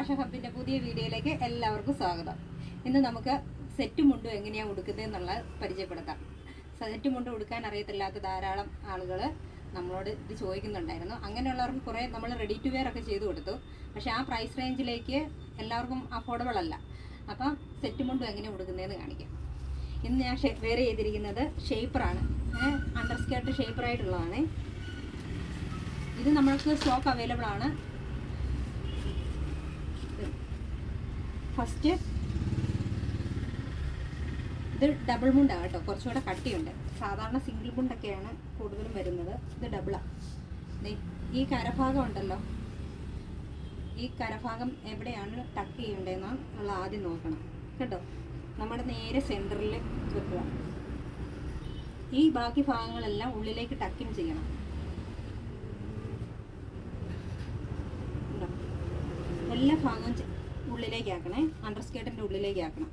Fashion ഹബിന്റെ പുതിയ വീഡിയോയിലേക്ക് എല്ലാവർക്കും സ്വാഗതം. ഇന്ന് നമുക്ക് സെറ്റ് മുണ്ടും എങ്ങനെയാണ് ഉടുക്കുന്നത് എന്നുള്ളത് പരിചയപ്പെടുത്താം. സെറ്റ് മുണ്ട് ഉടുക്കാൻ അറിയത്തില്ലാത്ത ധാരാളം ആളുകൾ നമ്മളോട് ഇത് ചോദിക്കുന്നുണ്ടായിരുന്നു. അങ്ങനെയുള്ളവർക്ക് കുറേ നമ്മൾ റെഡി ടു വെയർ ഒക്കെ ചെയ്തു കൊടുത്തു. പക്ഷേ ആ പ്രൈസ് റേഞ്ചിലേക്ക് എല്ലാവർക്കും അഫോർഡബിൾ അല്ല. അപ്പം സെറ്റ് മുണ്ടും എങ്ങനെ ഉടുക്കുന്നതെന്ന് കാണിക്കാം. ഇന്ന് ഞാൻ വെയർ ചെയ്തിരിക്കുന്നത് ഷേപ്പറാണ് അണ്ടർ സ്കേർട്ട് ഷേപ്പറായിട്ടുള്ളതാണ് ഇത് നമ്മൾക്ക് സ്റ്റോക്ക് അവൈലബിൾ ആണ്. ഫസ്റ്റ് ഇത് ഡബിൾ മുണ്ടാണ് കേട്ടോ. കുറച്ചുകൂടെ കട്ടിയുണ്ട്. സാധാരണ സിംഗിൾ മുണ്ടൊക്കെയാണ് കൂടുതലും വരുന്നത്. ഇത് ഡബിളാണ് ഈ കരഭാഗം ഉണ്ടല്ലോ. ഈ കരഭാഗം എവിടെയാണ് ടക്ക് ചെയ്യേണ്ടതെന്നാണ് നമ്മൾ ആദ്യം നോക്കണം. കേട്ടോ? നമ്മുടെ നേരെ സെന്ററിൽ വെക്കുക. ഈ ബാക്കി ഭാഗങ്ങളെല്ലാം ഉള്ളിലേക്ക് ടക്കിൻ ചെയ്യണം? എല്ലാ ഭാഗവും ഉള്ളിലേക്ക് ആക്കണേ. അണ്ടർ സ്കേർട്ടിന്റെ ഉള്ളിലേക്ക് ആക്കണം.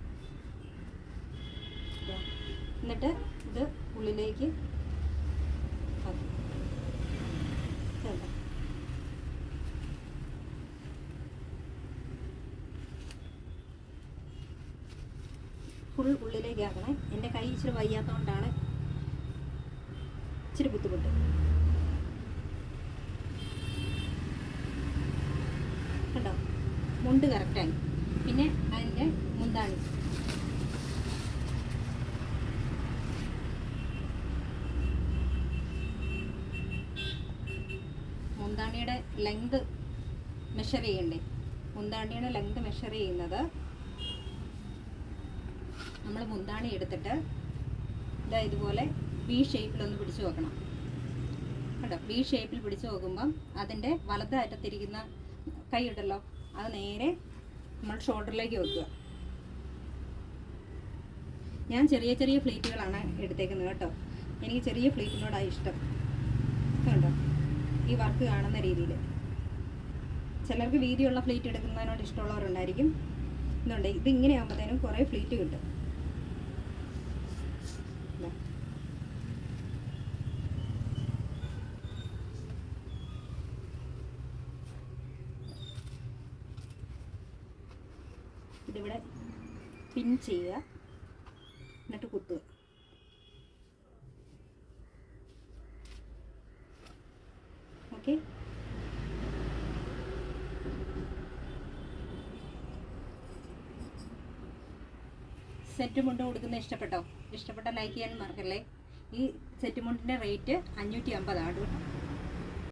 എന്നിട്ട് ഇത് ഉള്ളിലേക്ക്? ഫുൾ ഉള്ളിലേക്ക് ആക്കണേ. എന്റെ കൈ ഇച്ചിരി വയ്യാത്തതുകൊണ്ടാണ് ഇച്ചിരി ബുദ്ധിമുട്ട്. കണ്ടോ? മുണ്ട് കറക്റ്റായി പിന്നെ അതിന്റെ മുന്താണി മുന്താണിയുടെ ലെങ്ത് മെഷർ ചെയ്യണ്ടേ? മുന്താണിയുടെ ലെങ്ത് മെഷർ ചെയ്യുന്നത് നമ്മൾ മുന്താണി എടുത്തിട്ട് ഇതാ ഇതുപോലെ ബി ഷേപ്പിലൊന്ന് പിടിച്ചു വെക്കണം കേട്ടോ ബി ഷേപ്പിൽ പിടിച്ചു നോക്കുമ്പം അതിന്റെ കൈ ഉണ്ടല്ലോ? അത് നേരെ നമ്മൾ ഷോൾഡറിലേക്ക് വെക്കുക. ഞാൻ ചെറിയ ചെറിയ ഫ്ലീറ്റുകളാണ് എടുത്തേക്കുന്നത് കേട്ടോ. എനിക്ക് ചെറിയ ഫ്ലീറ്റിനോടാണ് ഇഷ്ടം. കണ്ടോ? ഈ വർക്ക് കാണുന്ന രീതിയിൽ. ചിലർക്ക് വീതിയുള്ള ഫ്ലീറ്റ് എടുക്കുന്നതിനോട് ഇഷ്ടമുള്ളവരുണ്ടായിരിക്കും. ഇതുണ്ട്. ഇതിങ്ങനെ ആകുമ്പോഴത്തേനും കുറേ ഫ്ലീറ്റ് കിട്ടും ഇതാ. ഇതിവിടെ പിൻ ചെയ്യുക. എന്നിട്ട് കുത്തുക. ഓക്കെ സെറ്റ് മുണ്ട് കൊടുക്കുന്ന ഇഷ്ടപ്പെട്ടോ? ഇഷ്ടപ്പെട്ട ലൈക്ക് ചെയ്യാൻ മറക്കല്ലേ? ഈ സെറ്റ് മുണ്ടിന്റെ റേറ്റ് അഞ്ഞൂറ്റി അമ്പതാണ് കേട്ടോ.